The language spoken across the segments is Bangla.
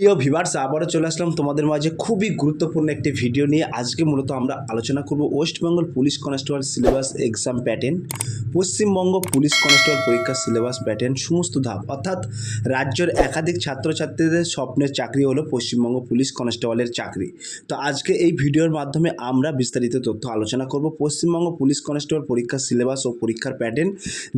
প্রিয় ভিভার্স আবারও চলে আসলাম তোমাদের মাঝে খুবই গুরুত্বপূর্ণ একটি ভিডিও নিয়ে। আজকে মূলত আমরা আলোচনা করব West Bengal police constable syllabus exam pattern Paschimbanga police constable পরীক্ষার সিলেবাস প্যাটার্ন সমস্ত ধাপ। অর্থাৎ রাজ্যের একাধিক ছাত্রছাত্রীদের স্বপ্নের চাকরি হলো পশ্চিমবঙ্গ পুলিশ কনস্টেবলের চাকরি। তো আজকে এই ভিডিওর মাধ্যমে আমরা বিস্তারিত তথ্য আলোচনা করব পশ্চিমবঙ্গ পুলিশ কনস্টেবল পরীক্ষার সিলেবাস ও পরীক্ষার প্যাটার্ন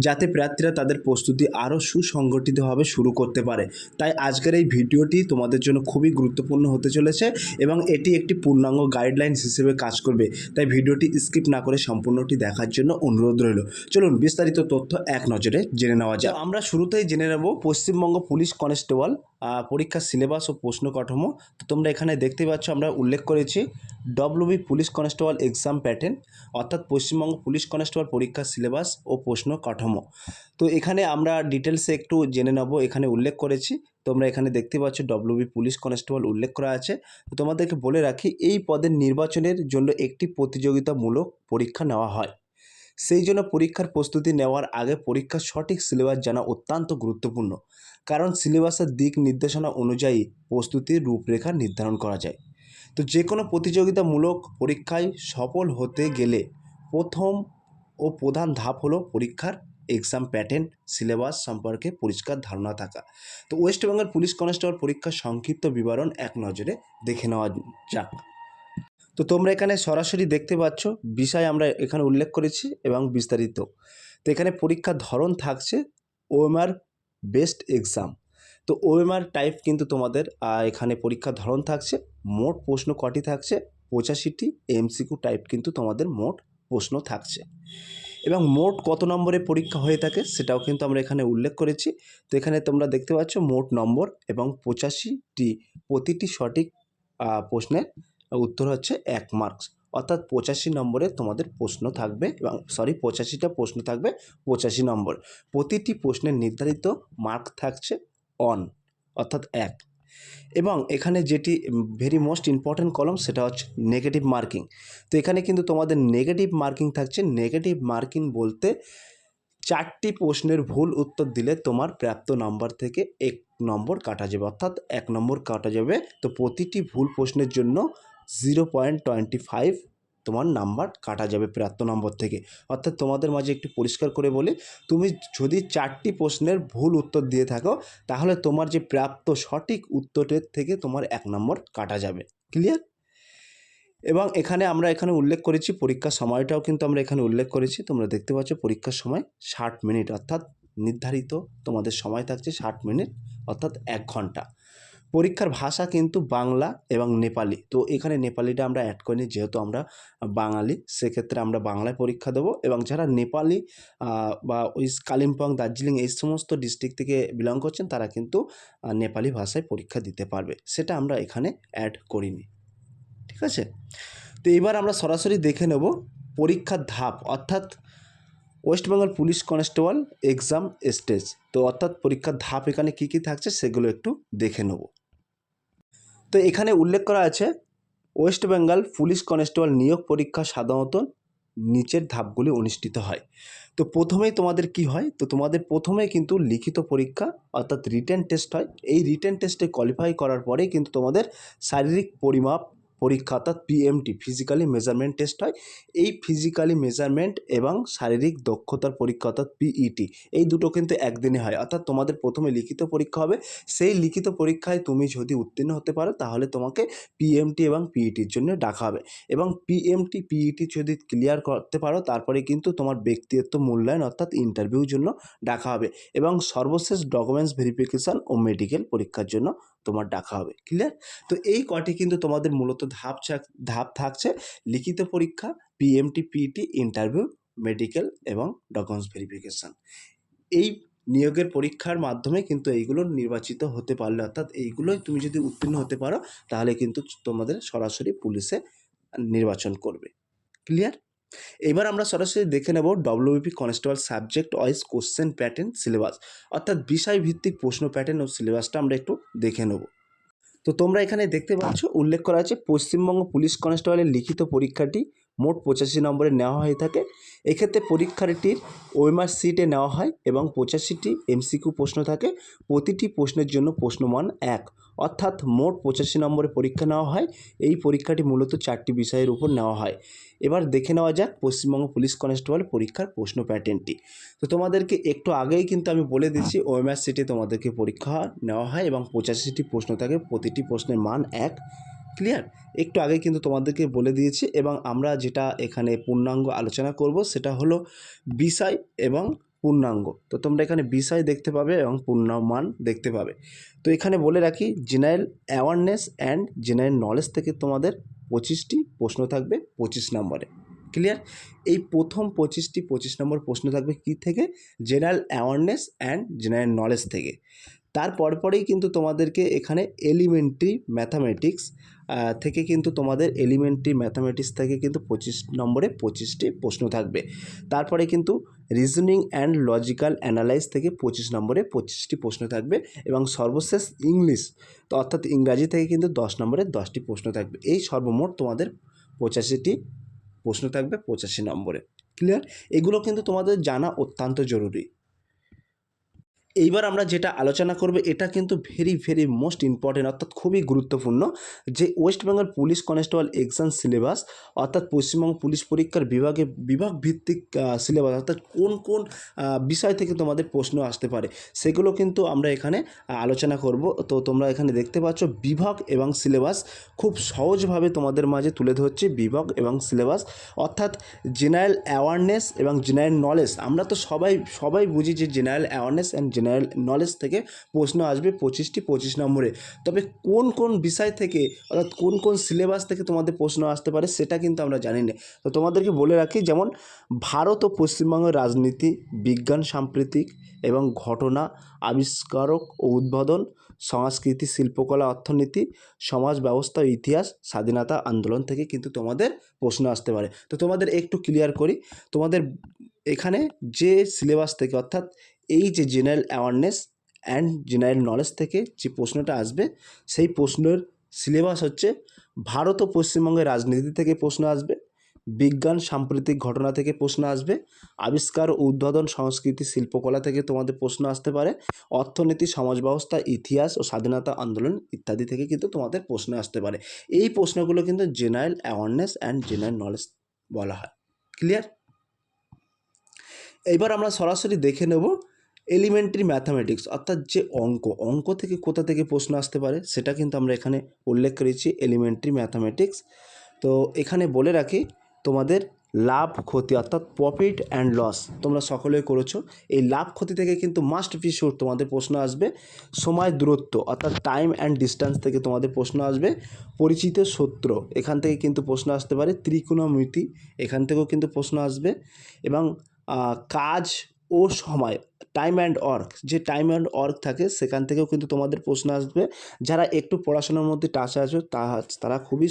যাতে প্রার্থীরা তাদের প্রস্তুতি আরও সুসংগঠিতভাবে শুরু করতে পারে। তাই আজকের এই ভিডিওটি তোমাদের জন্য খুবই গুরুত্বপূর্ণ হতে চলেছে এবং এটি একটি পূর্ণাঙ্গ গাইডলাইন্স হিসেবে কাজ করবে। তাই ভিডিওটি স্কিপ না করে সম্পূর্ণটি দেখার জন্য অনুরোধ রইল। চলুন বিস্তারিত তথ্য এক নজরে জেনে নেওয়া যায় আমরা শুরুতেই জেনে নেব পশ্চিমবঙ্গ পুলিশ কনস্টেবল পরীক্ষার সিলেবাস ও প্রশ্ন কাঠামো তো তোমরা এখানে দেখতে পাচ্ছ, আমরা উল্লেখ করেছি WB police constable exam pattern অর্থাৎ পশ্চিমবঙ্গ পুলিশ কনস্টেবল পরীক্ষার সিলেবাস ও প্রশ্ন কাঠামো তো এখানে আমরা ডিটেলসে একটু জেনে নেব, এখানে উল্লেখ করেছি। তোমরা এখানে দেখতে পাচ্ছ ডব্লিউবি পুলিশ কনস্টেবল উল্লেখ করা আছে। তো তোমাদেরকে বলে রাখি, এই পদের নির্বাচনের জন্য একটি প্রতিযোগিতামূলক পরীক্ষা নেওয়া হয়। সেই জন্য পরীক্ষার প্রস্তুতি নেওয়ার আগে পরীক্ষার সঠিক সিলেবাস জানা অত্যন্ত গুরুত্বপূর্ণ। কারণ সিলেবাসের দিক নির্দেশনা অনুযায়ী প্রস্তুতির রূপরেখা নির্ধারণ করা যায়। তো যে কোনো প্রতিযোগিতামূলক পরীক্ষায় সফল হতে গেলে প্রথম ও প্রধান ধাপ হলো পরীক্ষার এক্সাম প্যাটার্ন সিলেবাস সম্পর্কে পরিষ্কার ধারণা থাকা। তো ওয়েস্ট বেঙ্গল পুলিশ কনস্টেবল পরীক্ষার সংক্ষিপ্ত বিবরণ এক নজরে দেখে নেওয়া যাক। তো তোমরা এখানে সরাসরি দেখতে পাচ্ছ, বিষয় আমরা এখানে উল্লেখ করেছি এবং বিস্তারিত। তো এখানে পরীক্ষার ধরন থাকছে ওএমআর বেস্ট এক্সাম। তো ওএমআর টাইপ কিন্তু তোমাদের এখানে পরীক্ষার ধরন থাকছে, মোট প্রশ্ন কটি থাকছে, পঁচাশিটি এমসিকিউ টাইপ কিন্তু তোমাদের মোট প্রশ্ন থাকছে। এবং মোট কত নম্বরে পরীক্ষা হয়ে থাকে সেটাও কিন্তু আমরা এখানে উল্লেখ করেছি। তো এখানে তোমরা দেখতে পাচ্ছ মোট নম্বর এবং পঁচাশিটি, প্রতিটি সঠিক প্রশ্নের উত্তর হচ্ছে এক মার্কস। অর্থাৎ পঁচাশি নম্বরে তোমাদের প্রশ্ন থাকবে এবং সরি পঁচাশিটা প্রশ্ন থাকবে পঁচাশি নম্বর। প্রতিটি প্রশ্নের নির্ধারিত মার্ক থাকছে অন অর্থাৎ এক। এবং এখানে যেটি ভেরি মোস্ট ইম্পর্ট্যান্ট কলম সেটা হচ্ছে নেগেটিভ মার্কিং তো এখানে কিন্তু তোমাদের নেগেটিভ মার্কিং থাকছে। নেগেটিভ মার্কিং বলতে চারটি প্রশ্নের ভুল উত্তর দিলে তোমার প্রাপ্ত নম্বর থেকে এক নম্বর কাটা যাবে, অর্থাৎ এক নম্বর কাটা যাবে। তো প্রতিটি ভুল প্রশ্নের জন্য জিরো পয়েন্ট টোয়েন্টি ফাইভ তোমার নাম্বার কাটা যাবে প্রাপ্ত নম্বর থেকে। অর্থাৎ তোমাদের মাঝে একটু পরিষ্কার করে বলি, তুমি যদি চারটি প্রশ্নের ভুল উত্তর দিয়ে থাকো, তাহলে তোমার যে প্রাপ্ত সঠিক উত্তরের থেকে তোমার এক নম্বর কাটা যাবে। ক্লিয়ার এবং এখানে আমরা এখানে উল্লেখ করেছি, পরীক্ষার সময়টাও কিন্তু আমরা এখানে উল্লেখ করেছি। তোমরা দেখতে পাচ্ছ পরীক্ষার সময় ষাট মিনিট, অর্থাৎ নির্ধারিত তোমাদের সময় থাকছে ষাট মিনিট, অর্থাৎ এক ঘণ্টা। পরীক্ষার ভাষা কিন্তু বাংলা এবং নেপালি। তো এখানে নেপালিটা আমরা অ্যাড করিনি, যেহেতু আমরা বাঙালি, সেক্ষেত্রে আমরা বাংলায় পরীক্ষা দেবো এবং যারা নেপালি বা ওই কালিম্পং, দার্জিলিং এই সমস্ত ডিস্ট্রিক্ট থেকে বিলং করছেন, তারা কিন্তু নেপালি ভাষায় পরীক্ষা দিতে পারবে। সেটা আমরা এখানে অ্যাড করিনি। ঠিক আছে? তো এবার আমরা সরাসরি দেখে নেব পরীক্ষার ধাপ, অর্থাৎ West Bengal police constable exam stage তো অর্থাৎ পরীক্ষার ধাপ এখানে কী কী থাকছে, সেগুলো একটু দেখে নেব। তো এখানে উল্লেখ করা আছে, ওয়েস্ট বেঙ্গল পুলিশ কনস্টেবল নিয়োগ পরীক্ষা সাধারণত নিচের ধাপগুলি অনুষ্ঠিত হয়। তো প্রথমেই তোমাদের কি হয়? তো তোমাদের প্রথমে কিন্তু লিখিত পরীক্ষা, অর্থাৎ রিটেন টেস্ট হয়। এই রিটেন টেস্টে কোয়ালিফাই করার পরেই কিন্তু তোমাদের শারীরিক পরিমাপ পরীক্ষা অর্থাৎ পিএমটি ফিজিক্যালি মেজারমেন্ট টেস্ট হয়। এই ফিজিক্যালি মেজারমেন্ট এবং শারীরিক দক্ষতার পরীক্ষা অর্থাৎ পিইটি এই দুটো কিন্তু একদিনে হয়। অর্থাৎ তোমাদের প্রথমে লিখিত পরীক্ষা হবে। সেই লিখিত পরীক্ষায় তুমি যদি উত্তীর্ণ হতে পারো, তাহলে তোমাকে পিএমটি এবং পিইটির জন্য ডাকা হবে। এবং পিএমটি পিইটি যদি ক্লিয়ার করতে পারো, তারপরে কিন্তু তোমার ব্যক্তিগত মূল্যায়ন অর্থাৎ ইন্টারভিউর জন্য ডাকা হবে। এবং সর্বশেষ ডকুমেন্টস ভেরিফিকেশান ও মেডিকেল পরীক্ষার জন্য তোমার ডাকা হবে। ক্লিয়ার তো এই কটি কিন্তু তোমাদের মূলত ধাপ ধাপ থাকছে লিখিত পরীক্ষা পিএমটি পিটি ইন্টারভিউ মেডিকেল এবং ডকুমেন্টস ভেরিফিকেশান এই নিয়োগের পরীক্ষার মাধ্যমে কিন্তু এইগুলো নির্বাচিত হতে পারলে, অর্থাৎ এইগুলোই তুমি যদি উত্তীর্ণ হতে পারো, তাহলে কিন্তু তোমাদের সরাসরি পুলিশে নির্বাচন করবে। ক্লিয়ার এবার আমরা সরাসরি দেখে নেব WP constable subject wise question pattern syllabus অর্থাৎ বিষয়ভিত্তিক প্রশ্ন প্যাটার্ন ও সিলেবাসটা আমরা একটু দেখে নেব। তো তোমরা এখানে দেখতে পাচ্ছ, উল্লেখ করা আছে পশ্চিমবঙ্গ পুলিশ কনস্টেবলের লিখিত পরীক্ষাটি মোট পঁচাশি নম্বরে নেওয়া হয়ে থাকে। এক্ষেত্রে পরীক্ষাটির ওএমআর সিটে নেওয়া হয় এবং পঁচাশিটি এমসিকিউ প্রশ্ন থাকে। প্রতিটি প্রশ্নের জন্য প্রশ্নমান এক। অর্থাৎ মোট পঁচাশি নম্বরে পরীক্ষা নেওয়া হয়। এই পরীক্ষাটি মূলত চারটি বিষয়ের উপর নেওয়া হয়। এবার দেখে নেওয়া যাক পশ্চিমবঙ্গ পুলিশ কনস্টেবল পরীক্ষার প্রশ্ন প্যাটার্নটি। তো তোমাদেরকে একটু আগেই কিন্তু আমি বলে দিচ্ছি, ওএমআর সিটে তোমাদেরকে পরীক্ষা নেওয়া হয় এবং পঁচাশিটি প্রশ্ন থাকে। প্রতিটি প্রশ্নের মান এক। ক্লিয়ার একটু আগে কিন্তু তোমাদেরকে বলে দিয়েছি এবং আমরা যেটা এখানে পূর্ণাঙ্গ আলোচনা করব সেটা হলো বিষয় এবং পূর্ণাঙ্গ। তো তোমরা এখানে বিষয় দেখতে পাবে এবং পূর্ণমান দেখতে পাবে। তো এখানে বলে রাখি general awareness and general knowledge থেকে তোমাদের পঁচিশটি প্রশ্ন থাকবে পঁচিশ নম্বরে। ক্লিয়ার এই প্রথম পঁচিশটি পঁচিশ নম্বর প্রশ্ন থাকবে কি থেকে? General awareness and general knowledge থেকে। তার পরপরেই কিন্তু তোমাদেরকে এখানে এলিমেন্টারি ম্যাথামেটিক্স থেকে কিন্তু তোমাদের এলিমেন্টারি ম্যাথামেটিক্স থেকে কিন্তু পঁচিশ নম্বরে পঁচিশটি প্রশ্ন থাকবে। তারপরে কিন্তু রিজনিং অ্যান্ড লজিক্যাল অ্যানালাইজ থেকে পঁচিশ নম্বরে পঁচিশটি প্রশ্ন থাকবে এবং সর্বশেষ ইংলিশ, তো অর্থাৎ ইংরাজি থেকে কিন্তু দশ নম্বরে দশটি প্রশ্ন থাকবে। এই সর্বমোট তোমাদের পঁচাশিটি প্রশ্ন থাকবে পঁচাশি নম্বরে। ক্লিয়ার এগুলো কিন্তু তোমাদের জানা অত্যন্ত জরুরি। এইবার আমরা যেটা আলোচনা করব, এটা কিন্তু ভেরি ভেরি মোস্ট ইম্পর্টেন্ট অর্থাৎ খুবই গুরুত্বপূর্ণ যে West Bengal police constable exam syllabus অর্থাৎ পশ্চিমবঙ্গ পুলিশ পরীক্ষার বিভাগে বিভাগ ভিত্তিক সিলেবাস অর্থাৎ কোন কোন বিষয় থেকে তোমাদের প্রশ্ন আসতে পারে, সেগুলো কিন্তু আমরা এখানে আলোচনা করব। তো তোমরা এখানে দেখতে পাচ্ছ বিভাগ এবং সিলেবাস খুব সহজভাবে তোমাদের মাঝে তুলে ধরছি, বিভাগ এবং সিলেবাস অর্থাৎ জেনারেল অ্যাওয়ারনেস এবং জেনারেল নলেজ আমরা তো সবাই সবাই বুঝি যে general awareness and general knowledge থেকে প্রশ্ন আসবে পঁচিশটি, পঁচিশ নম্বরে। তবে কোন কোন বিষয় থেকে, অর্থাৎ কোন কোন সিলেবাস থেকে তোমাদের প্রশ্ন আসতে পারে সেটা কিন্তু আমরা জানি না। তো তোমাদেরকে বলে রাখি, যেমন ভারত ও পশ্চিমবঙ্গের রাজনীতি, বিজ্ঞান, সাম্প্রতিক এবং ঘটনা, আবিষ্কারক ও উদ্বোধন, সংস্কৃতি, শিল্পকলা, অর্থনীতি, সমাজ ব্যবস্থা, ইতিহাস, স্বাধীনতা আন্দোলন থেকে কিন্তু তোমাদের প্রশ্ন আসতে পারে। তো তোমাদের একটু ক্লিয়ার করি, তোমাদের এখানে যে সিলেবাস থেকে, অর্থাৎ এই যে general awareness and general knowledge থেকে যে প্রশ্নটা আসবে, সেই প্রশ্নের সিলেবাস হচ্ছে ভারত ও পশ্চিমবঙ্গের রাজনীতি থেকে প্রশ্ন আসবে, বিজ্ঞান, সাম্প্রতিক ঘটনা থেকে প্রশ্ন আসবে, আবিষ্কার ও উদ্বোধন সংস্কৃতি, শিল্পকলা থেকে তোমাদের প্রশ্ন আসতে পারে, অর্থনীতি, সমাজ ব্যবস্থা, ইতিহাস ও স্বাধীনতা আন্দোলন ইত্যাদি থেকে কিন্তু তোমাদের প্রশ্ন আসতে পারে। এই প্রশ্নগুলো কিন্তু general awareness and general knowledge বলা হয়। ক্লিয়ার এবার আমরা সরাসরি দেখে নেব এলিমেন্টারি ম্যাথামেটিক্স অর্থাৎ যে অঙ্ক অঙ্ক থেকে কোথা থেকে প্রশ্ন আসতে পারে, সেটা কিন্তু আমরা এখানে উল্লেখ করেছি এলিমেন্টারি ম্যাথামেটিক্স তো এখানে বলে রাখি, তোমাদের লাভ, ক্ষতি, অর্থাৎ প্রফিট অ্যান্ড লস তোমরা সকলেই করেছ। এই লাভ, ক্ষতি থেকে কিন্তু মাস্ট বি তোমাদের প্রশ্ন আসবে। সময় দূরত্ব, অর্থাৎ টাইম অ্যান্ড ডিস্টেন্স থেকে তোমাদের প্রশ্ন আসবে। পরিচিত সূত্র, এখান থেকে কিন্তু প্রশ্ন আসতে পারে। ত্রিকোণমিতি, এখান থেকেও কিন্তু প্রশ্ন আসবে। এবং কাজ ও সময় টাইম অ্যান্ড ওয়ার্ক যে টাইম অ্যান্ড ওয়ার্ক থাকে সেখান থেকেও কিন্তু তোমাদের প্রশ্ন আসবে। যারা একটু পড়াশোনার মধ্যে টাচে আছো তারা খুবই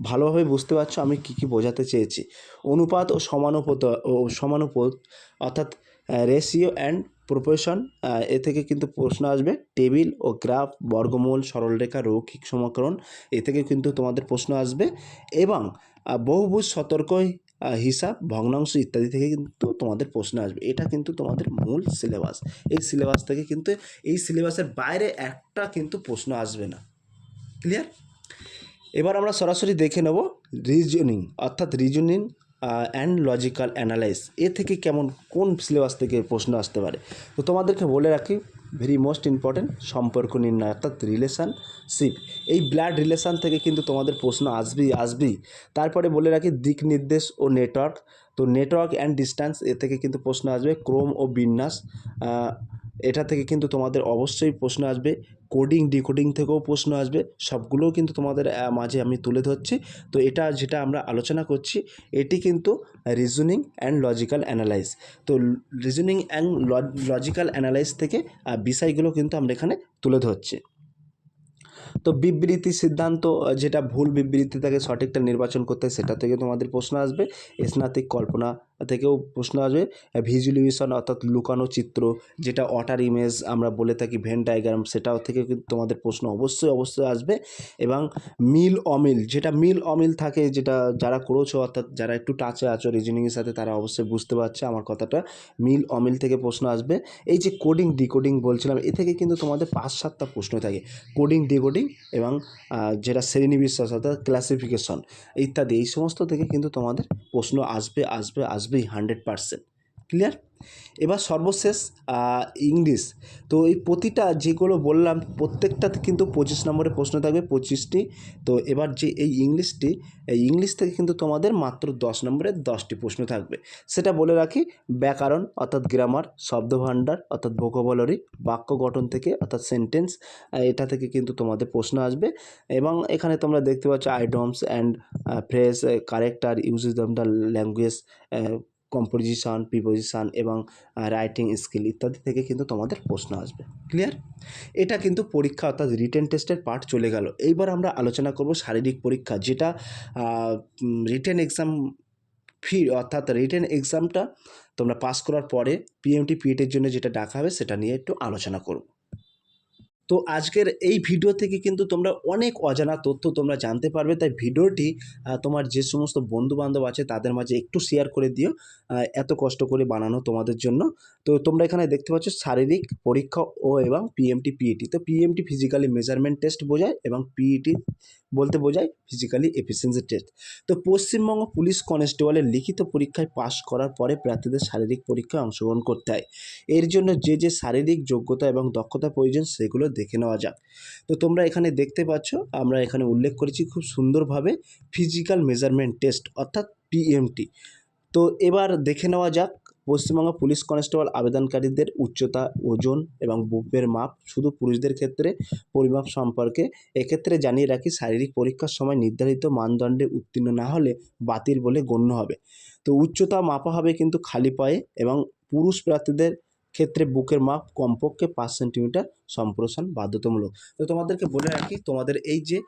ভালোভাবে বুঝতে পারছ আমি কী কী বোঝাতে চেয়েছি। অনুপাত ও সমানুপাত ও সমানুপাত অর্থাৎ রেশিও অ্যান্ড প্রপোর্শন এ থেকে কিন্তু প্রশ্ন আসবে। টেবিল ও গ্রাফ বর্গমূল সরলরেখা রৌখিক সমীকরণ এ থেকে কিন্তু তোমাদের প্রশ্ন আসবে। এবং বহুভুজ সতর্ক আহ, হিসাব, ভগ্নাংশ ইত্যাদি থেকে কিন্তু তোমাদের প্রশ্ন আসবে। এটা কিন্তু তোমাদের মূল সিলেবাস এই সিলেবাস থেকে কিন্তু এই সিলেবাসের বাইরে একটা কিন্তু প্রশ্ন আসবে না। ক্লিয়ার এবার আমরা সরাসরি দেখে নেব রিজনিং অর্থাৎ রিজনিং অ্যান্ড লজিক্যাল অ্যানালাইস এ থেকে কেমন কোন সিলেবাস থেকে প্রশ্ন আসতে পারে? তো তোমাদেরকে বলে রাখি ভেরি মোস্ট ইম্পর্ট্যান্ট সম্পর্ক নির্ণয়, অর্থাৎ রিলেশনশিপ এই ব্লাড রিলেশান থেকে কিন্তু তোমাদের প্রশ্ন আসবেই আসবেই। তারপরে বলে রাখি, দিক নির্দেশ ও নেটওয়ার্ক তো নেটওয়ার্ক অ্যান্ড ডিস্ট্যান্স এ থেকে কিন্তু প্রশ্ন আসবে, ক্রোম ও বিন্যাস। এটা থেকে কিন্তু তোমাদের অবশ্যই প্রশ্ন আসবে। কোডিং ডিকোডিং থেকেও প্রশ্ন আসবে। সবগুলোও কিন্তু তোমাদের মাঝে আমি তুলে ধরছি। তো এটা যেটা আমরা আলোচনা করছি, এটি কিন্তু রিজনিং অ্যান্ড লজিক্যাল অ্যানালাইজ তো রিজনিং অ্যান্ড লজিক্যাল অ্যানালাইজ থেকে বিষয়গুলো কিন্তু আমরা এখানে তুলে ধরছি। তো বিবৃতি সিদ্ধান্ত যেটা ভুল বিবৃতি থেকে সঠিকটা নির্বাচন করতে সেটা থেকে তোমাদের প্রশ্ন আসবে। স্নাতিক কল্পনা থেকেও প্রশ্ন আসবে। ভিজুয়ালাইজেশন অর্থাৎ লুকানো চিত্র, যেটা ওয়াটার ইমেজ আমরা বলে থাকি ভেন ডায়াগ্রাম সেটাও থেকে কিন্তু তোমাদের প্রশ্ন অবশ্যই অবশ্যই আসবে। এবং মিল অমিল, যেটা মিল অমিল থাকে, যেটা যারা করেছ, অর্থাৎ যারা একটু টাচে আছো রিজনিংয়ের সাথে, তারা অবশ্যই বুঝতে পারছে আমার কথাটা। মিল অমিল থেকে প্রশ্ন আসবে। এই যে কোডিং ডিকোডিং বলছিলাম, এ থেকে কিন্তু তোমাদের পাঁচ, সাতটা প্রশ্ন থাকে। কোডিং ডিকোডিং এবং যেটা শ্রেণীবিশ্বাস অর্থাৎ ক্লাসিফিকেশন ইত্যাদি, এই সমস্ত থেকে কিন্তু তোমাদের প্রশ্ন আসবে আসবে আসবে। must be 100% ক্লিয়ার এবার সর্বশেষ ইংলিশ তো এই প্রতিটা যেগুলো বললাম, প্রত্যেকটাতে কিন্তু পঁচিশ নম্বরের প্রশ্ন থাকবে, পঁচিশটি। তো এবার যে এই ইংলিশটি এই ইংলিশ থেকে কিন্তু তোমাদের মাত্র দশ নম্বরের দশটি প্রশ্ন থাকবে। সেটা বলে রাখি, ব্যাকরণ, অর্থাৎ গ্রামার শব্দভাণ্ডার, অর্থাৎ ভোকাবুলারি বাক্য গঠন থেকে, অর্থাৎ সেন্টেন্স এটা থেকে কিন্তু তোমাদের প্রশ্ন আসবে। এবং এখানে তোমরা দেখতে পাচ্ছ idioms and phrase character usages the language composition preposition এবং রাইটিং স্কিল ইত্যাদি থেকে কিন্তু তোমাদের প্রশ্ন আসবে। ক্লিয়ার এটা কিন্তু পরীক্ষা অর্থাৎ রিটেন টেস্টের পার্ট চলে গেল। এইবার আমরা আলোচনা করব শারীরিক পরীক্ষা, যেটা রিটেন এক্সাম ফি অর্থাৎ রিটেন এক্সামটা তোমরা পাস করার পরে পিএমটি পিএটের জন্য যেটা ডাকা হবে সেটা নিয়ে একটু আলোচনা করব। তো আজকের এই ভিডিও থেকে কিন্তু তোমরা অনেক অজানা তথ্য তোমরা জানতে পারবে। তাই ভিডিওটি তোমার যে সমস্ত বন্ধুবান্ধব আছে, তাদের মাঝে একটু শেয়ার করে দিও এত কষ্ট করে বানানো তোমাদের জন্য। তো তোমরা এখানে দেখতে পাচ্ছ শারীরিক পরীক্ষা ও এবং পিএমটি পিইটি তো পিএমটি ফিজিক্যালি মেজারমেন্ট টেস্ট বোঝায় এবং পিইটি বলতে বোঝায় ফিজিক্যালি এফিসিয়েন্সি টেস্ট তো পশ্চিমবঙ্গ পুলিশ কনস্টেবলের লিখিত পরীক্ষায় পাশ করার পরে প্রার্থীদের শারীরিক পরীক্ষায় অংশগ্রহণ করতে হয়। এর জন্য যে যে শারীরিক যোগ্যতা এবং দক্ষতা প্রয়োজন সেগুলো দেখে নেওয়া যাক। তো তোমরা এখানে দেখতে পাচ্ছ, আমরা এখানে উল্লেখ করেছি খুব সুন্দরভাবে ফিজিক্যাল মেজারমেন্ট টেস্ট অর্থাৎ পিএমটি তো এবার দেখে নেওয়া যাক পশ্চিমবঙ্গ পুলিশ কনস্টেবল আবেদনকারীদের উচ্চতা, ওজন এবং বুকের মাপ শুধু পুরুষদের ক্ষেত্রে পরিমাপ সম্পর্কে এক্ষেত্রে জানিয়ে রাখি শারীরিক পরীক্ষার সময় নির্ধারিত মানদণ্ডে উত্তীর্ণ না হলে বাতিল বলে গণ্য হবে। তো উচ্চতা মাপা হবে কিন্তু খালি পায়ে এবং পুরুষ প্রার্থীদের ক্ষেত্রে বুকের মাপ কমপক্ষে পাঁচ সেন্টিমিটার সম্প্রসারণ বাধ্যতামূলক। তো তোমাদেরকে বলে রাখি, তোমাদের এই যে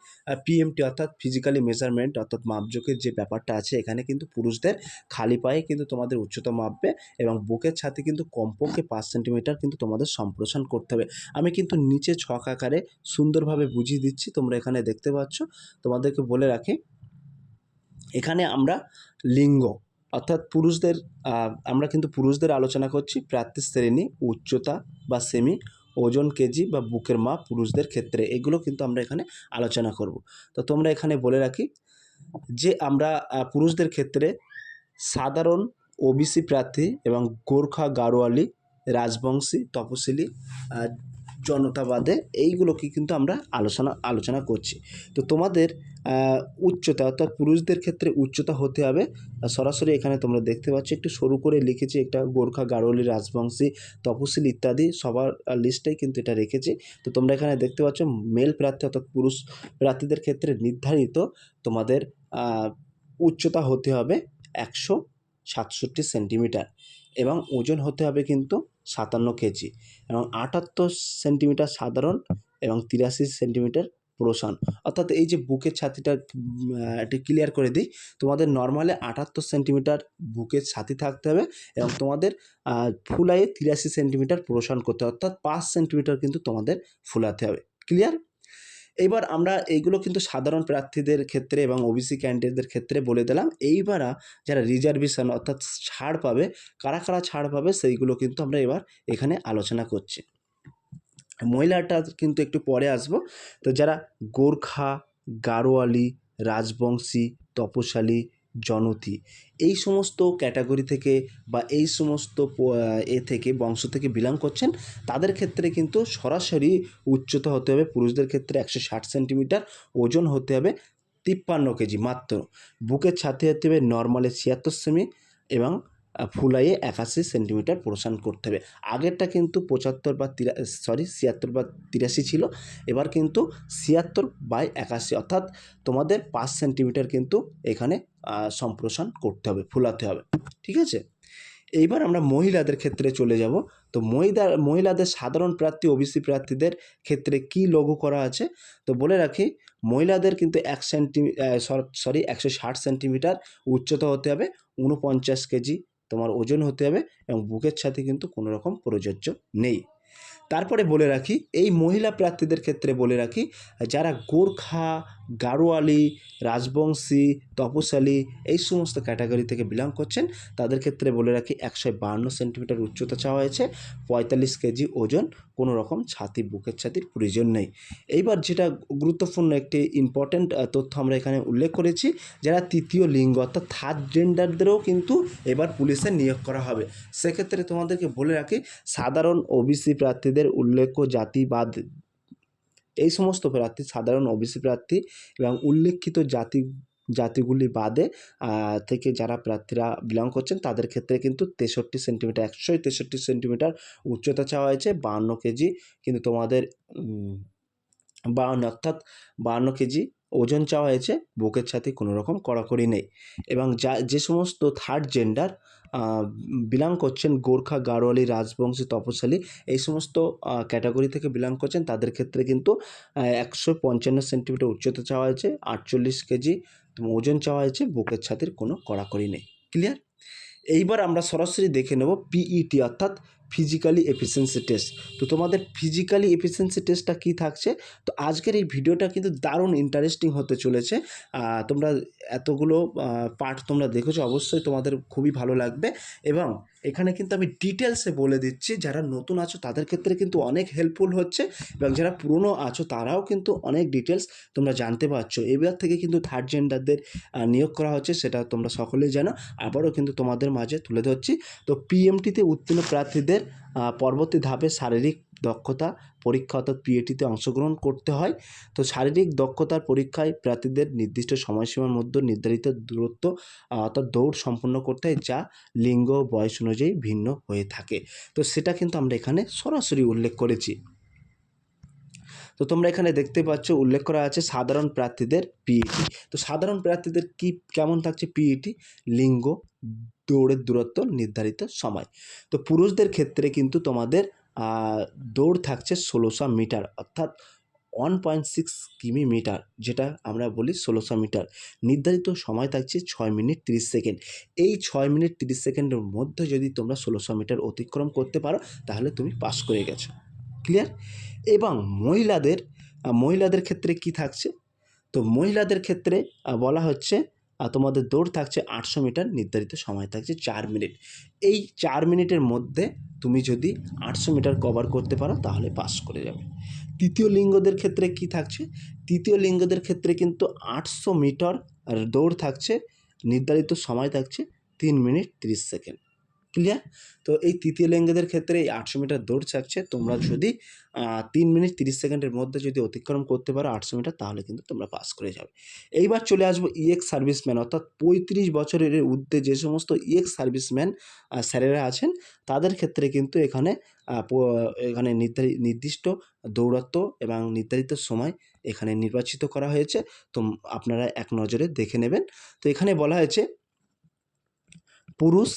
পিএমটি অর্থাৎ ফিজিক্যালি মেজারমেন্ট অর্থাৎ মাপজোকের যে ব্যাপারটা আছে, এখানে কিন্তু পুরুষদের খালি পায়ে কিন্তু তোমাদের উচ্চতা মাপবে এবং বুকের ছাতে কিন্তু কমপক্ষে পাঁচ সেন্টিমিটার কিন্তু তোমাদের সম্প্রসারণ করতে হবে। আমি কিন্তু নিচে ছক আকারে সুন্দরভাবে বুঝিয়ে দিচ্ছি, তোমরা এখানে দেখতে পাচ্ছ। তোমাদেরকে বলে রাখি, এখানে আমরা লিঙ্গ অর্থাৎ পুরুষদের আমরা কিন্তু পুরুষদের আলোচনা করছি প্রার্থী শ্রেণি, উচ্চতা বা সেমি ওজন কেজি বা বুকের মাপ পুরুষদের ক্ষেত্রে। এগুলো কিন্তু আমরা এখানে আলোচনা করব। তো তোমরা এখানে বলে রাখি যে আমরা পুরুষদের ক্ষেত্রে সাধারণ ওবিসি প্রার্থী এবং গোর্খা গাড়োয়ালি রাজবংশী, তপশিলি জনতাবাদে এইগুলোকে কিন্তু আমরা আলোচনা আলোচনা করছি। তো তোমাদের উচ্চতা অর্থাৎ পুরুষদের ক্ষেত্রে উচ্চতা হতে হবে। সরাসরি এখানে তোমরা দেখতে পাচ্ছ, একটু সরু করে লিখেছি, একটা গোর্খা গাড়োয়ালি রাজবংশী তপশিল ইত্যাদি সবার লিস্টেই কিন্তু এটা রেখেছি। তো তোমরা এখানে দেখতে পাচ্ছ, মেল প্রার্থী অর্থাৎ পুরুষ প্রার্থীদের ক্ষেত্রে নির্ধারিত তোমাদের উচ্চতা হতে হবে একশো সাতষট্টি সেন্টিমিটার। এবং ওজন হতে হবে কিন্তু সাতান্ন কেজি এবং আটাত্তর সেন্টিমিটার সাধারণ এবং তিরাশি সেন্টিমিটার প্রসান। অর্থাৎ এই যে বুকের ছাতিটা একটু ক্লিয়ার করে দিই, তোমাদের নর্মালে আটাত্তর সেন্টিমিটার বুকের ছাতি থাকতে হবে এবং তোমাদের ফুলায়ে তিরাশি সেন্টিমিটার প্রসান করতে হবে। অর্থাৎ পাঁচ সেন্টিমিটার কিন্তু তোমাদের ফুলাতে হবে। ক্লিয়ার এইবার আমরা এইগুলো কিন্তু সাধারণ প্রার্থীদের ক্ষেত্রে এবং ওবিসি ক্যান্ডিডেটদের ক্ষেত্রে বলে দিলাম। এইবার যারা রিজার্ভেশন অর্থাৎ ছাড় পাবে, কারা কারা ছাড় পাবে সেইগুলো কিন্তু আমরা এবার এখানে আলোচনা করছি। মহিলাটা কিন্তু একটু পরে আসব। তো যারা গোর্খা, গারোয়ালি, রাজবংশী তপশালী জনতি। এই সমস্ত ক্যাটাগরি থেকে বা এই সমস্ত এ থেকে, বংশ থেকে বিলং করছেন, তাদের ক্ষেত্রে কিন্তু সরাসরি উচ্চতা হতে হবে। পুরুষদের ক্ষেত্রে একশো ষাট সেন্টিমিটার, ওজন হতে হবে তিপ্পান্ন কেজি মাত্র। বুকের ছাতে হতে হবে নর্মালে ছিয়াত্তর সেমি এবং ফুলাইয়ে একাশি সেন্টিমিটার প্রসান করতে হবে। আগেরটা কিন্তু পঁচাত্তর বা তিরা সরি ছিয়াত্তর বা তিরাশি ছিল। এবার কিন্তু ছিয়াত্তর বাই একাশি, অর্থাৎ তোমাদের পাঁচ সেন্টিমিটার কিন্তু এখানে সম্প্রসারণ করতে হবে, ফুলাতে হবে। ঠিক আছে? এইবার আমরা মহিলাদের ক্ষেত্রে চলে যাব। তো মহিলা, মহিলাদের সাধারণ প্রার্থী ওবিসি প্রার্থীদের ক্ষেত্রে কি লঘু করা আছে? তো বলে রাখি, মহিলাদের কিন্তু এক সেন্টি সরি একশো ষাট সেন্টিমিটার উচ্চতা হতে হবে উনপঞ্চাশ কেজি তোমার ওজন হতে হবে এবং বুকের ছাতি কিন্তু কোনো রকম প্রযোজ্য নেই। তারপরে বলে রাখি, এই মহিলা প্রার্থীদের ক্ষেত্রে বলে রাখি, যারা গোর্খা গাড়োয়ালি রাজবংশী তপশালী এই সমস্ত ক্যাটাগরি থেকে বিলং করছেন, তাদের ক্ষেত্রে বলে রাখি একশো বাহান্ন সেন্টিমিটার উচ্চতা চাওয়া হয়েছে, পঁয়তাল্লিশ কেজি ওজন, কোনো রকম ছাতি, বুকের ছাতির প্রয়োজন নেই। এইবার যেটা গুরুত্বপূর্ণ একটি ইম্পর্ট্যান্ট তথ্য আমরা এখানে উল্লেখ করেছি, যারা তৃতীয় লিঙ্গ অর্থাৎ থার্ড জেন্ডারদেরও কিন্তু এবার পুলিশে নিয়োগ করা হবে। সেক্ষেত্রে তোমাদেরকে বলে রাখি, সাধারণ ওবিসি প্রার্থীদের উল্লেখ্য জাতিবাদ, এই সমস্ত প্রার্থী, সাধারণ ওবিসি প্রার্থী এবং উল্লেখিত জাতি, জাতিগুলি বাদে থেকে যারা প্রার্থীরা বিলং করছেন, তাদের ক্ষেত্রে কিন্তু তেষট্টি সেন্টিমিটার একশোই তেষট্টি সেন্টিমিটার উচ্চতা চাওয়া হয়েছে, বাহান্ন কেজি, কিন্তু তোমাদের বাহান্ন অর্থাৎ বাহান্ন কেজি ওজন চাওয়া হয়েছে, বুকের ছাতি কোনো রকম কড়াকড়ি নেই এবং যা, যে সমস্ত থার্ড জেন্ডার বিলং করছেন গোর্খা গাড়োয়ালি রাজবংশী তপশালী এই সমস্ত ক্যাটাগরি থেকে বিলং করছেন। তাদের ক্ষেত্রে কিন্তু একশো পঞ্চান্ন সেন্টিমিটার উচ্চতা চাওয়া হয়েছে, আটচল্লিশ কেজি ওজন চাওয়া হয়েছে, বুকের ছাতির কোনো কড়াকড়ি নেই। ক্লিয়ার এইবার আমরা সরাসরি দেখে নেব পিইটি অর্থাৎ ফিজিক্যালি এফিসিয়েন্সি টেস্ট তো তোমাদের ফিজিক্যালি এফিসিয়েন্সি টেস্টটা কী থাকছে? তো আজকের এই ভিডিওটা কিন্তু দারুণ ইন্টারেস্টিং হতে চলেছে। তোমরা এতগুলো পার্ট তোমরা দেখেছ, অবশ্যই তোমাদের খুবই ভালো লাগবে। এবং এখানে কিন্তু আমি ডিটেলসে বলে দিচ্ছি, যারা নতুন আছো, তাদের ক্ষেত্রে কিন্তু অনেক হেল্পফুল হচ্ছে। এবং যারা পুরনো আছো, তারাও কিন্তু অনেক ডিটেলস তোমরা জানতে পারছ। এবার থেকে কিন্তু থার্ড জেন্ডারদের নিয়োগ করা হচ্ছে, সেটা তোমরা সকলেই জানো। আবারও কিন্তু তোমাদের মাঝে তুলে ধরছি। তো পিএমটিতে উত্তীর্ণ প্রার্থীদের আহ, পরবর্তী ধাপে শারীরিক দক্ষতা পরীক্ষা অর্থাৎ পিএটিতে অংশগ্রহণ করতে হয়। তো শারীরিক দক্ষতার পরীক্ষায় প্রার্থীদের নির্দিষ্ট সময়সীমার মধ্যে নির্ধারিত দূরত্ব অর্থাৎ দৌড় সম্পন্ন করতে হয় যা লিঙ্গ বয়স অনুযায়ী ভিন্ন হয়ে থাকে। তো সেটা কিন্তু আমরা এখানে সরাসরি উল্লেখ করেছি। তো তোমরা এখানে দেখতে পাচ্ছ উল্লেখ করা আছে সাধারণ প্রার্থীদের পিইটি তো সাধারণ প্রার্থীদের কি কেমন থাকছে পিইটি লিঙ্গ দৌড়ের দূরত্ব নির্ধারিত সময়। তো পুরুষদের ক্ষেত্রে কিন্তু তোমাদের দৌড় থাকছে ষোলোশো মিটার, অর্থাৎ one point six km metre, যেটা আমরা বলি ষোলোশো মিটার। নির্ধারিত সময় থাকছে ছয় মিনিট তিরিশ সেকেন্ড। এই ছয় মিনিট তিরিশ সেকেন্ডের মধ্যে যদি তোমরা ষোলোশো মিটার অতিক্রম করতে পারো, তাহলে তুমি পাস করে গেছো। ক্লিয়ার এবং মহিলাদের মহিলাদের ক্ষেত্রে কি থাকছে? তো মহিলাদের ক্ষেত্রে বলা হচ্ছে তোমাদের দৌড় থাকছে আটশো মিটার, নির্ধারিত সময় থাকছে চার মিনিট। এই চার মিনিটের মধ্যে তুমি যদি আটশো মিটার কভার করতে পারো, তাহলে পাস করে যাবে। তৃতীয় লিঙ্গদের ক্ষেত্রে কি থাকছে? তৃতীয় লিঙ্গদের ক্ষেত্রে কিন্তু আটশো মিটার আর দৌড় থাকছে, নির্ধারিত সময় থাকছে তিন মিনিট তিরিশ সেকেন্ড। ক্লিয়ার? তো এই তৃতীয় লিঙ্গদের ক্ষেত্রে এই আটশো মিটার দৌড় থাকছে তোমরা যদি তিন মিনিট তিরিশ সেকেন্ডের মধ্যে যদি অতিক্রম করতে পারো আটশো মিটার, তাহলে কিন্তু তোমরা পাস করে যাবে। এইবার চলে আসব ইএক্স সার্ভিসম্যান, অর্থাৎ পঁয়ত্রিশ বছরের ঊর্ধ্বে যে সমস্ত ইএক্স সার্ভিসম্যান স্যারেরা আছেন, তাদের ক্ষেত্রে কিন্তু এখানে এখানে নির্দিষ্ট দৌরত্ব এবং নির্ধারিত সময় এখানে নির্বাচিত করা হয়েছে। তো আপনারা এক নজরে দেখে নেবেন। তো এখানে বলা হয়েছে, পুরুষ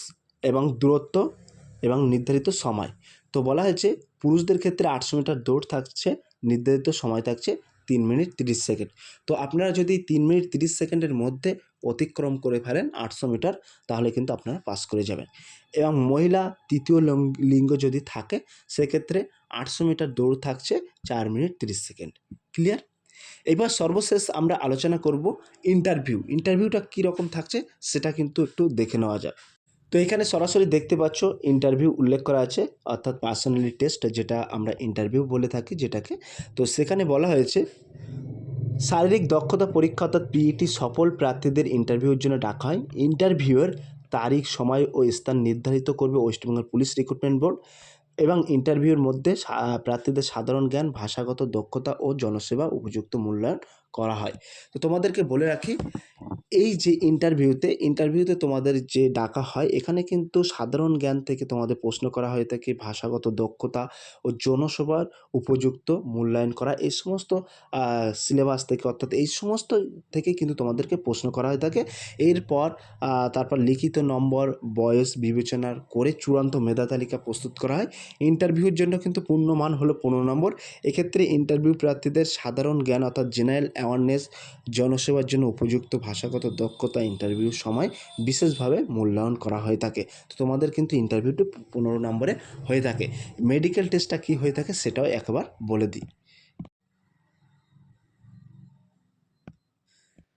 এবং দূরত্ব এবং নির্ধারিত সময়। তো বলা হয়েছে, পুরুষদের ক্ষেত্রে আটশো মিটার দৌড় থাকছে, নির্ধারিত সময় থাকছে তিন মিনিট তিরিশ সেকেন্ড। তো আপনারা যদি তিন মিনিট তিরিশ সেকেন্ডের মধ্যে অতিক্রম করে ফেলেন আটশো মিটার, তাহলে কিন্তু আপনারা পাস করে যাবেন। এবং মহিলা তৃতীয় লিঙ্গ যদি থাকে, সেক্ষেত্রে আটশো মিটার দৌড় থাকছে চার মিনিট তিরিশ সেকেন্ড। ক্লিয়ার? এবার সর্বশেষ আমরা আলোচনা করব ইন্টারভিউ। ইন্টারভিউটা কীরকম থাকছে, সেটা কিন্তু একটু দেখে নেওয়া যাক। তো এখানে সরাসরি দেখতে পাচ্ছ ইন্টারভিউ উল্লেখ করা আছে, অর্থাৎ পার্সোনালি টেস্ট যেটা আমরা ইন্টারভিউ বলে থাকি যেটাকে। তো সেখানে বলা হয়েছে, শারীরিক দক্ষতা পরীক্ষা অর্থাৎ পিইটি সফল প্রার্থীদের ইন্টারভিউর জন্য ডাকা হয়। ইন্টারভিউয়ের তারিখ, সময় ও স্থান নির্ধারিত করবে ওয়েস্টবেঙ্গল পুলিশ রিক্রুটমেন্ট বোর্ড এবং ইন্টারভিউর মধ্যে প্রার্থীদের সাধারণ জ্ঞান, ভাষাগত দক্ষতা ও জনসেবা উপযুক্ত মূল্যায়ন করা হয়। তো তোমাদেরকে বলে রাখি, এই যে ইন্টারভিউতে ইন্টারভিউতে তোমাদের যে ডাকা হয়, এখানে কিন্তু সাধারণ জ্ঞান থেকে তোমাদের প্রশ্ন করা হয়ে থাকে, ভাষাগত দক্ষতা ও জনসভার উপযুক্ত মূল্যায়ন করা। এই সমস্ত সিলেবাস থেকে অর্থাৎ এই সমস্ত থেকে কিন্তু তোমাদেরকে প্রশ্ন করা হয়ে থাকে। এরপর তারপর লিখিত নম্বর, বয়স বিবেচনার করে চূড়ান্ত মেধা তালিকা প্রস্তুত করা হয়। ইন্টারভিউর জন্য কিন্তু পূর্ণমান হলো পনেরো নম্বর। এক্ষেত্রে ইন্টারভিউ প্রার্থীদের সাধারণ জ্ঞান অর্থাৎ জেনারেল অ্যাওয়ারনেস জনসেবার জন্য উপযুক্ত ভাষাগত দক্ষতা ইন্টারভিউর সময় বিশেষভাবে মূল্যায়ন করা হয়ে থাকে। তো তোমাদের কিন্তু ইন্টারভিউটি পনেরো নম্বরে হয়ে থাকে। মেডিকেল টেস্টটা কী হয়ে থাকে সেটাও একবার বলে দিই।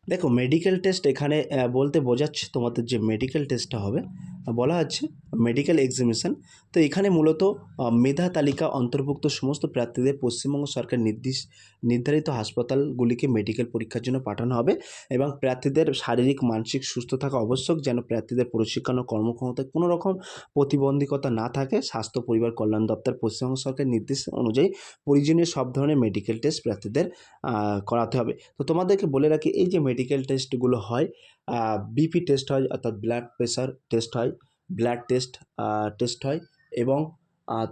দেখো মেডিকেল টেস্ট এখানে বলতে বোঝাচ্ছে তোমাদের যে মেডিকেল টেস্টটা হবে বলা হচ্ছে মেডিকেল এক্সামিনেশন তো এখানে মূলত মেধা তালিকা অন্তর্ভুক্ত সমস্ত প্রার্থীদের পশ্চিমবঙ্গ সরকার নির্দিষ্ট নির্ধারিত হাসপাতালগুলিকে মেডিকেল পরীক্ষার জন্য পাঠানো হবে এবং প্রার্থীদের শারীরিক, মানসিক সুস্থ থাকা আবশ্যক যেন প্রার্থীদের প্রশিক্ষণ ও কর্মক্ষমতায় কোনো রকম প্রতিবন্ধকতা না থাকে। স্বাস্থ্য, পরিবার কল্যাণ দপ্তর, পশ্চিমবঙ্গ সরকারের নির্দেশ অনুযায়ী প্রয়োজনীয় সব ধরনের মেডিকেল টেস্ট প্রার্থীদের করাতে হবে। তো তোমাদেরকে বলে রাখি, এই যে মেডিকেল টেস্টগুলো হয় বিপি টেস্ট হয়, অর্থাৎ ব্লাড প্রেশার টেস্ট হয় ব্লাড টেস্ট টেস্ট হয় এবং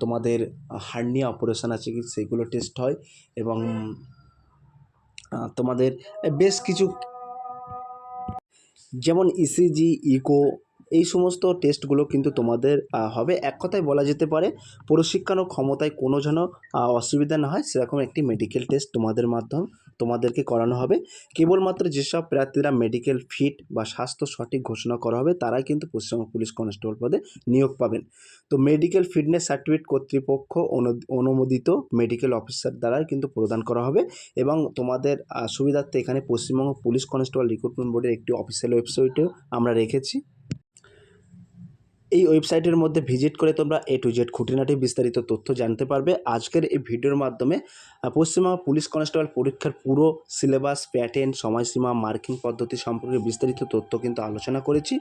তোমাদের হার্নিয়া অপারেশন আছে কি, সেগুলো টেস্ট হয় এবং তোমাদের বেশ কিছু যেমন ইসিজি ইকো এই সমস্ত টেস্টগুলো কিন্তু তোমাদের হবে। এক কথায় বলা যেতে পারে, প্রশিক্ষণ ও ক্ষমতায় কোনো যেন অসুবিধা না হয়, সেরকম একটি মেডিকেল টেস্ট তোমাদের মাধ্যম তোমাদেরকে করানো হবে। কেবলমাত্র যেসব প্রার্থীরা মেডিকেল ফিট বা স্বাস্থ্য সঠিক ঘোষণা করা হবে, তারাই কিন্তু পশ্চিমবঙ্গ পুলিশ কনস্টেবল পদে নিয়োগ পাবেন। তো মেডিকেল ফিটনেস সার্টিফিকেট কর্তৃপক্ষ অনু- অনুমোদিত মেডিকেল অফিসার দ্বারাই কিন্তু প্রদান করা হবে এবং তোমাদের সুবিধার্থে এখানে পশ্চিমবঙ্গ পুলিশ কনস্টেবল রিক্রুটমেন্ট বোর্ডের একটি অফিসিয়াল ওয়েবসাইটেও আমরা রেখেছি। এই ওয়েবসাইটের মধ্যে ভিজিট করে তোমরা এ টু জেড খুঁটিনাটি বিস্তারিত তথ্য জানতে পারবে। আজকের এই ভিডিওর মাধ্যমে পশ্চিমবঙ্গ পুলিশ কনস্টেবল পরীক্ষার পুরো সিলেবাস প্যাটার্ন সময়সীমা মার্কিং পদ্ধতি সম্পর্কে বিস্তারিত তথ্য কিন্তু আলোচনা করেছি।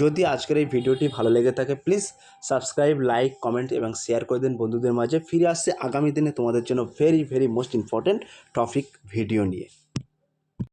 যদি আজকের এই ভিডিওটি ভালো লেগে থাকে প্লিজ সাবস্ক্রাইব লাইক কমেন্ট এবং শেয়ার করে দিন বন্ধুদের মাঝে। ফিরে আসছে আগামী দিনে তোমাদের জন্য very very most important topic video নিয়ে।